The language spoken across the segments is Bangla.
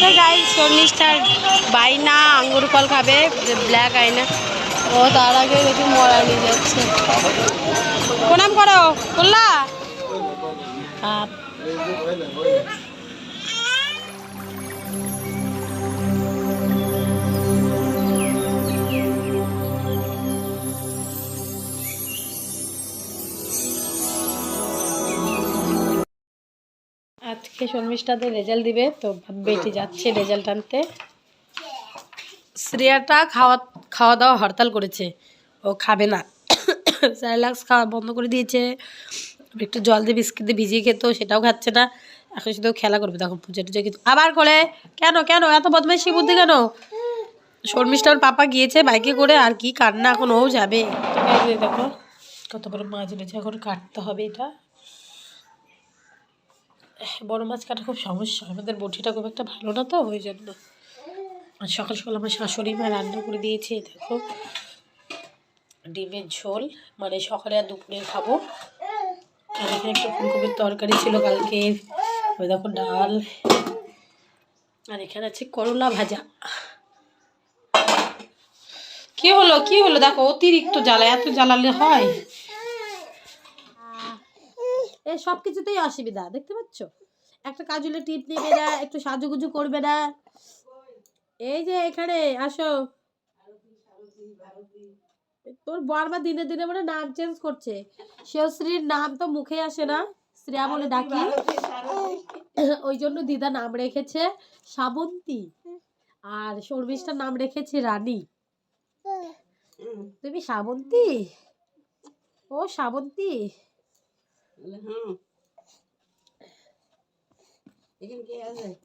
তো গাই শর্মিষ্ঠার বাইনা আঙ্গুর ফল খাবে ব্ল্যাক আইনা ও তার আগে দেখি মরা নিয়ে যাচ্ছে প্রণাম করো বললা আজকে শর্মিষ্ঠাদের রেজাল্ট দিবে, তো বেটি যাচ্ছে রেজাল্ট আনতে। শ্রেয়াটা খাওয়া খাওয়া দাওয়া হরতাল করেছে, ও খাবে না। স্যালাক্স খাওয়া বন্ধ করে দিয়েছে। একটু জল দিয়ে বিস্কিট দিয়ে ভিজিয়ে খেতো, সেটাও খাচ্ছে না। এখন শুধু খেলা করবে, দেখো পুজো টুজো কিন্তু আবার করে কেন কেন, এত বদমাইশি বুদ্ধি কেন? শর্মিষ্ঠার পাপা গিয়েছে বাইকে করে, আর কি কান্না, এখন ও যাবে। দেখো, কত বড় মাছ রয়েছে এখন কাটতে হবে এটা। বড় মাছ কাটা খুব সমস্যা। আমাদের বটিটা খুব একটা ভালো না তো, ওই জন্য। আর সকাল সকাল আমার শাশুড়ি মা রান্না করে দিয়েছে, দেখো। ডিমের ঝোল মানে সকালে আর দুপুরে খাব। আর এখানে একটু ফুলকপির তরকারি ছিল কালকে, ওই দেখো ডাল। আর এখানে আছে করলা ভাজা। কি হলো কি হলো? দেখো, অতিরিক্ত জ্বালা, এত জ্বালালে হয়। এ সব কিছুতেই অসুবিধা দেখতে পাচ্ছ? একটা কাজুলে টিপ নেবে না একটু সাজুগুজু করবে না। এই যে এখানে আসো। তোর দিনে দিনে মানে নাম চেঞ্জ করছে। শ্রেয়শ্রীর নাম তো মুখে আসে না শ্রেয়া বলে ডাকি। ওই জন্য দিদা নাম রেখেছে শ্রাবন্তী আর শর্মিষ্ঠার নাম রেখেছে রানী। তুমি শ্রাবন্তী ও শ্রাবন্তী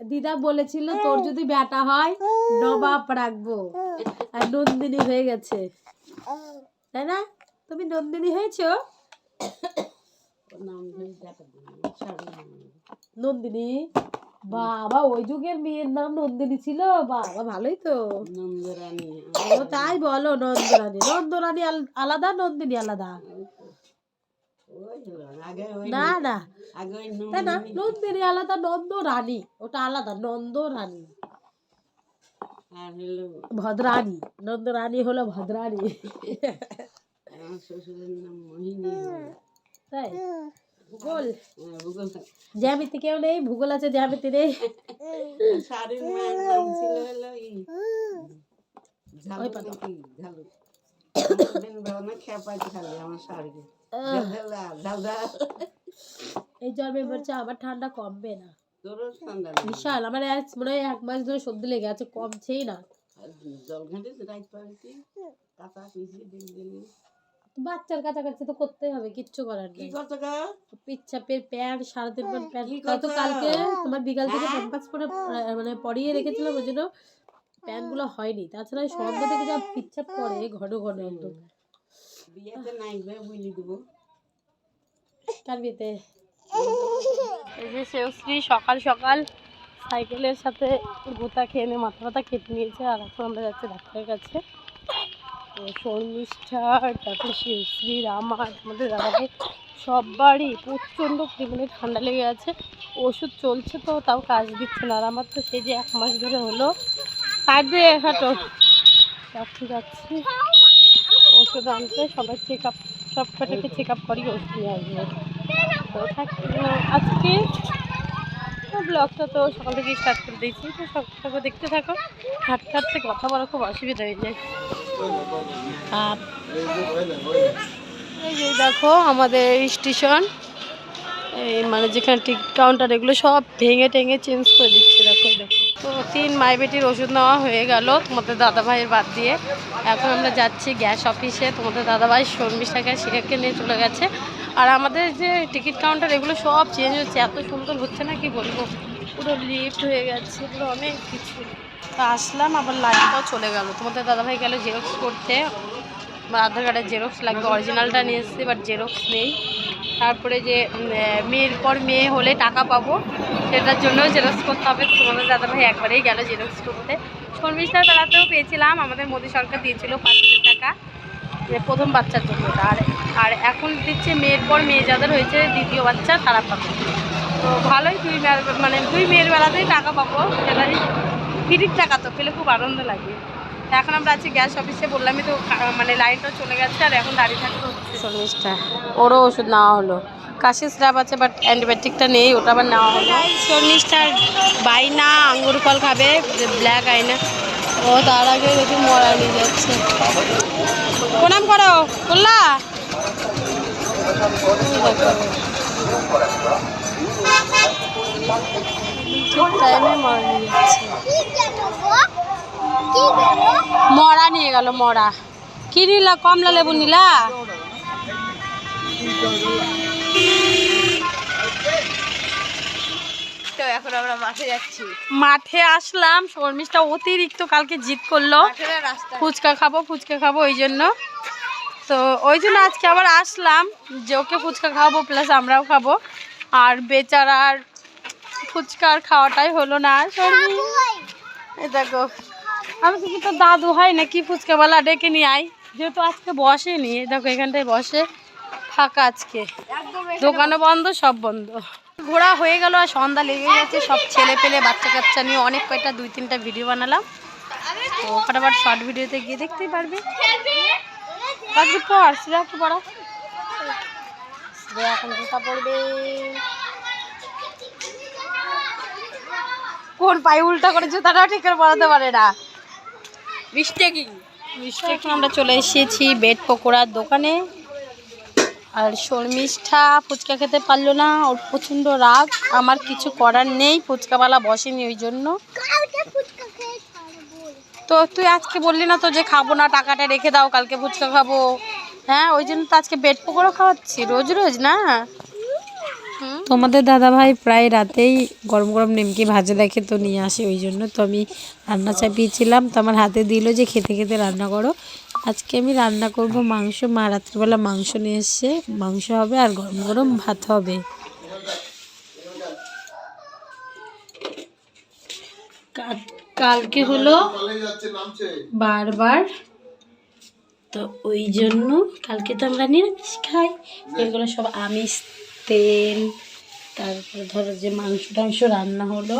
দিদা বলেছিল তোর যদি বেটা হয় নবাব রাখব। আর নন্দিনী হয়ে গেছে। তাই না? তুমি নন্দিনী হয়েছো? নন্দিনী? বাবা ওই যুগের মেয়ের নাম নন্দিনী ছিল? বাবা ভালোই তো। ও তাই বলো নন্দরানী। নন্দরানী আলাদা নন্দিনী আলাদা? না না। তাই না? নন্দিনী আলাদা নন্দ রানী ওটা আলাদা নন্দ রানী ভদ্রানী। নন্দ রানী হলো ভদ্রানী। তাই? ভূগোল। জ্যামিতি কেউ নেই? ভূগোল আছে জ্যামিতি নেই? ওই পাতা। এই আমার ঠান্ডা কমবে না। বিশাল আমার মনে হয় এক মাস ধরে সর্দি লেগে আছে কমছেই না। বাচ্চার কাছাকাছি তো করতেই হবে কিচ্ছু করার নেই। পিচ্ছাপের প্যান্ট সারাদিন প্যান্ট কালকে তোমার বিকাল থেকে? প্যাম্পাস পরে মানে পরিয়ে রেখেছিলাম ওই জন্য প্যান্টগুলো হয়নি। তাছাড়া সন্ধ্যা থেকে যা পিচ্ছাপ করে ঘন ঘন একদম কার বিয়েতে? এই যে শ্রেয়শ্রী সকাল সকাল সাইকেলের সাথে গোতা খেয়ে নিয়ে মাথা ব্যথা কেটে নিয়েছে আর এখন আমরা যাচ্ছি ডাক্তারের কাছে। তো শর্মিষ্ঠার তারপরে শ্রেয়শ্রীর আমার আমাদের দাদাকে সবারই প্রচণ্ড পরিমাণে ঠান্ডা লেগে আছে। ওষুধ চলছে তো তাও কাজ দিচ্ছে না। আর আমার তো সেই যে এক মাস ধরে হলো সাইড দিয়ে হাঁটো। যাচ্ছি যাচ্ছি। ওষুধ আনতে সবাই চেক আপ সব কটাকে চেক আপ করি, ওষুধ নিয়ে আসব। তো আজকে ব্লগটা তো সকাল থেকে স্টার্ট করে দিয়েছি। তো সব দেখতে থাকো। হাঁটতে হাঁটতে কথা বলা খুব অসুবিধা হয়ে যায়। আর এই যে দেখো, আমাদের স্টেশন। এই মানে যেখানে টিকিট কাউন্টার এগুলো সব ভেঙে টেঙে চেঞ্জ করে দিচ্ছে, দেখো দেখো। তো তিন মাই বেটির ওষুধ নেওয়া হয়ে গেল তোমাদের দাদা ভাইয়ের বাদ দিয়ে। এখন আমরা যাচ্ছি গ্যাস অফিসে, তোমাদের দাদা ভাই শর্মিষ্ঠাকে শিখাকে নিয়ে চলে গেছে। আর আমাদের যে টিকিট কাউন্টার, এগুলো সব চেঞ্জ হচ্ছে। এত সুন্দর হচ্ছে না, কি বলব? পুরো লিফট হয়ে গেছে, পুরো অনেক কিছু। তো আসলাম, আবার লাইনটাও চলে গেল। তোমাদের দাদাভাই গেল জেরক্স করতে। আমার আধার কার্ডের জেরক্স লাগবে। অরিজিনালটা নিয়ে এসেছি বাট জেরক্স নেই। তারপরে যে মেয়ের পর মেয়ে হলে টাকা পাবো, সেটার জন্যও জেরক্স করতে হবে। তোমাদের তোমাদের দাদাভাই একবারেই গেল জেরক্স করতে। শর্মিষ্ঠার বেলাতেও পেয়েছিলাম, আমাদের মোদী সরকার দিয়েছিল পাঁচ হাজার টাকা প্রথম বাচ্চার জন্য। আর আর এখন দিচ্ছে মেয়ের পর মেয়ে যাদের হয়েছে, দ্বিতীয় বাচ্চা, তারা পাবে। তো ভালোই দুই মানে দুই মেয়ের বেলাতেই টাকা পাবো সেটাই ফিরির টাকা তো পেলে খুব আনন্দ লাগে। এখন আমরা আছি গ্যাস অফিসে বললামই তো মানে লাইনটা চলে গেছে আর এখন দাঁড়িয়ে থাকতে হচ্ছে। ওরও ওষুধ নেওয়া হলো। কাশি স্ল্যাব আছে বাট অ্যান্টিবায়োটিকটা নেই ওটা আবার নেওয়া হলো। শর্মিষ্ঠার বাইনা আঙ্গুর ফল খাবে ব্ল্যাক আইনা ও তার আগে দেখি মরা নিয়ে যাচ্ছে। প্রণাম করো বললা? ঠিক টাইমে মরা নিয়ে যাচ্ছে। মরা নিয়ে গেল মরা। কি নিলা? কমলা লেবু নিলা? তো এখন আমরা মাঠে যাচ্ছি। মাঠে আসলাম শর্মিষ্ঠা অতিরিক্ত কালকে জিত করল। ফুচকা খাব ফুচকা খাব ওই জন্য। তো ওই জন্য আজকে আবার আসলাম যে ওকে ফুচকা খাওয়াবো প্লাস আমরাও খাব। আর বেচারার ফুচকার খাওয়াটাই হলো না শর্মি। দেখো। আমি কি তো দাদু হয় নাকি ফুচকাওয়ালা ডেকে নিয়ে আই যেহেতু আজকে বসেনি এই দেখো এখানটায় বসে ফাঁকা আজকে। দোকানও বন্ধ সব বন্ধ। ঘোরা হয়ে গেল আর সন্ধ্যা লেগে গেছে সব ছেলে পেলে বাচ্চা কাচ্চা নিয়ে অনেক কয়টা দুই তিনটা ভিডিও বানালাম। তো ফটাফট শর্ট ভিডিওতে গিয়ে দেখতেই পারবে। পড় পড়া। এখন জুতা পড়বে? কোন পায়ে উল্টা করে জুতাটাও ঠিক করে পড়াতে পারে না। মিস্টেকিং। আমরা চলে এসেছি বেড পকোড়ার দোকানে। আর শর্মিষ্ঠা ফুচকা খেতে পারল না ওর প্রচণ্ড রাগ। আমার কিছু করার নেই ফুচকাওয়ালা বসেনি ওই জন্য। তো তুই আজকে বললি না তো যে খাব না টাকাটা রেখে দাও কালকে ফুচকা খাব। হ্যাঁ ওই জন্য তো আজকে বেড পকোড়া খাওয়াচ্ছি রোজ রোজ না? তোমাদের দাদাভাই প্রায় রাতেই গরম গরম নিমকি ভাজা দেখে তো নিয়ে আসে ওই জন্য তো আমি রান্না চাপিয়েছিলাম। তো আমার হাতে দিল যে খেতে খেতে রান্না করো। আজকে আমি রান্না করব মাংস। মা রাত্রিবেলা মাংস নিয়ে এসছে। মাংস হবে আর গরম গরম ভাত হবে। কালকে হলো বারবার। তো ওই জন্য কালকে তো আমরা নিরামিষ খাই। এগুলো সব আমিষ। তেল, তারপরে ধরো যে মাংস টাংস রান্না হলো,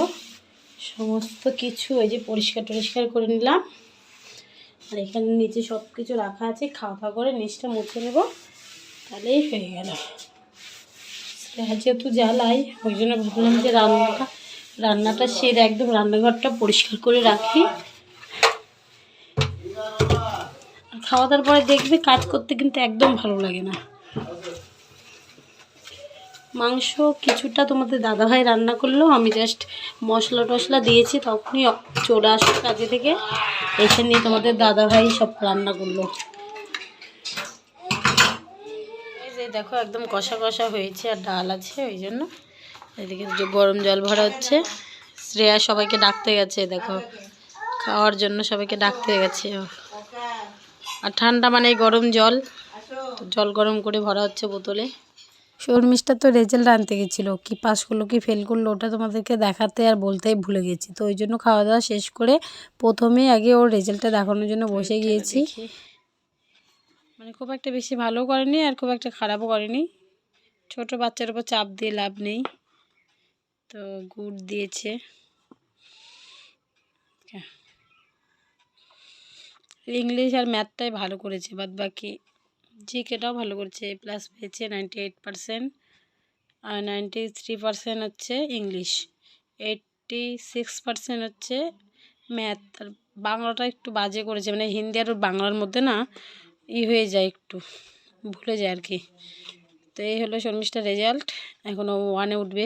সমস্ত কিছু ওই যে পরিষ্কার টরিষ্কার করে নিলাম। আর এখানে নিচে সব কিছু রাখা আছে, খাওয়া দাওয়া করে নিচটা মুছে নেব। তাহলেই হয়ে গেল। যেহেতু জ্বালাই, ওই জন্য ভাবলাম যে রান্নাটা রান্নাটা সেরে একদম রান্নাঘরটা পরিষ্কার করে রাখি। খাওয়া দাওয়ার পরে দেখবে কাজ করতে কিন্তু একদম ভালো লাগে না। মাংস কিছুটা তোমাদের দাদাভাই রান্না করল। আমি জাস্ট মশলা টশলা দিয়েছি, তখনই চলে আসলো কাজে থেকে। এসে নিয়ে তোমাদের দাদাভাই সব রান্না করল। দেখো, একদম কষা কষা হয়েছে আর ডাল আছে, ওই জন্য। এদিকে গরম জল ভরা হচ্ছে, শ্রেয়া সবাইকে ডাকতে গেছে, দেখো। খাওয়ার জন্য সবাইকে ডাকতে গেছে। আর ঠান্ডা মানে গরম জল জল গরম করে ভরা হচ্ছে বোতলে। শর্মিষ্ঠা তো রেজাল্ট আনতে গেছিল। কি পাস করল কি ফেল করল ওটা তোমাদেরকে দেখাতে আর বলতেই ভুলে গেছি। তো ওই জন্য খাওয়া দাওয়া শেষ করে প্রথমেই আগে ওর রেজাল্টটা দেখানোর জন্য বসে গিয়েছি। মানে খুব একটা বেশি ভালো করেনি আর খুব একটা খারাপও করেনি। ছোট বাচ্চার উপর চাপ দিয়ে লাভ নেই। তো গুড় দিয়েছে। ইংলিশ আর ম্যাথটাই ভালো করেছে বাদ বাকি জিকেটাও ভালো করেছে প্লাস পেয়েছে নাইনটি এইট পারসেন্ট আর নাইনটি থ্রি পারসেন্ট হচ্ছে ইংলিশ এইটটি সিক্স পারসেন্ট হচ্ছে ম্যাথ আর বাংলাটা একটু বাজে করেছে মানে হিন্দি আর বাংলার মধ্যে না ই হয়ে যায় একটু, ভুলে যায় আর কি। তো এই হলো শর্মিষ্ঠার রেজাল্ট এখনও ওয়ানে উঠবে।